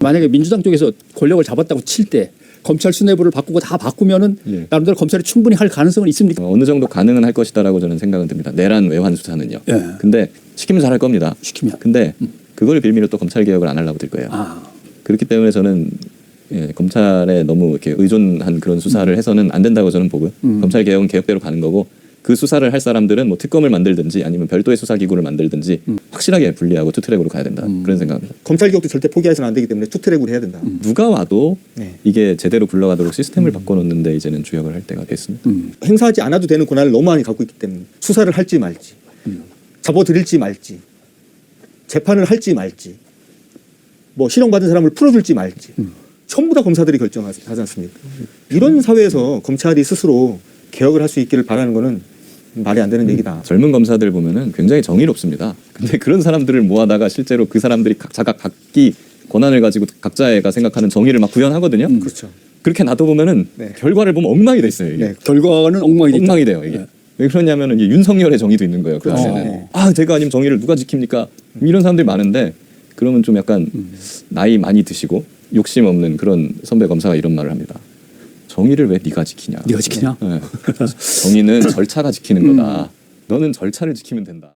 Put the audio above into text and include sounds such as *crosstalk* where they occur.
만약에 민주당 쪽에서 권력을 잡았다고 칠 때 검찰 수뇌부를 바꾸고 다 바꾸면은 예. 나름대로 검찰이 충분히 할 가능성은 있습니까? 어, 어느 정도 가능은 할 것이다라고 저는 생각은 듭니다. 내란 외환 수사는요. 예. 근데 시키면 잘할 겁니다. 시키면. 근데 그걸 빌미로 또 검찰 개혁을 안 하려고 들 거예요. 아, 그렇기 때문에 저는 예, 검찰에 너무 이렇게 의존한 그런 수사를 해서는 안 된다고 저는 보고요. 음. 검찰 개혁은 개혁대로 가는 거고 그 수사를 할 사람들은 뭐 특검을 만들든지 아니면 별도의 수사 기구를 만들든지 음. 확실하게 분리하고 투트랙으로 가야 된다 그런 생각입니다. 검찰 개혁도 절대 포기해서는 안 되기 때문에 투트랙으로 해야 된다. 누가 와도 네. 이게 제대로 굴러가도록 시스템을 바꿔놓는데 이제는 주역을 할 때가 됐습니다. 음. 행사하지 않아도 되는 권한을 너무 많이 갖고 있기 때문에 수사를 할지 말지, 잡아들일지 말지, 재판을 할지 말지, 뭐 실형받은 사람을 풀어줄지 말지, 전부 다 검사들이 결정하지 않습니까? 이런 사회에서 검찰이 스스로 개혁을 할 수 있기를 바라는 거는 말이 안 되는 얘기다. 젊은 검사들 보면은 굉장히 정의롭습니다. 근데 그런 사람들을 모아다가 실제로 그 사람들이 각자가 각기 권한을 가지고 각자가 생각하는 정의를 막 구현하거든요. 그렇죠. 그렇게 놔둬보면은 네. 결과를 보면 엉망이 돼 있어요. 이게. 네. 결과는 엉망이. 엉망이 돼요. 이게. 왜 그러냐면은 이게 윤석열의 정의도 있는 거예요. 그 그렇죠. 안에는. 네. 아 제가 아니면 정의를 누가 지킵니까? 이런 사람들이 많은데 그러면 좀 약간 나이 많이 드시고 욕심 없는 그런 선배 검사가 이런 말을 합니다. 정의를 왜 네가 지키냐? 네가 지키냐? 네. 정의는 *laughs* 절차가 지키는 거다. 너는 절차를 지키면 된다.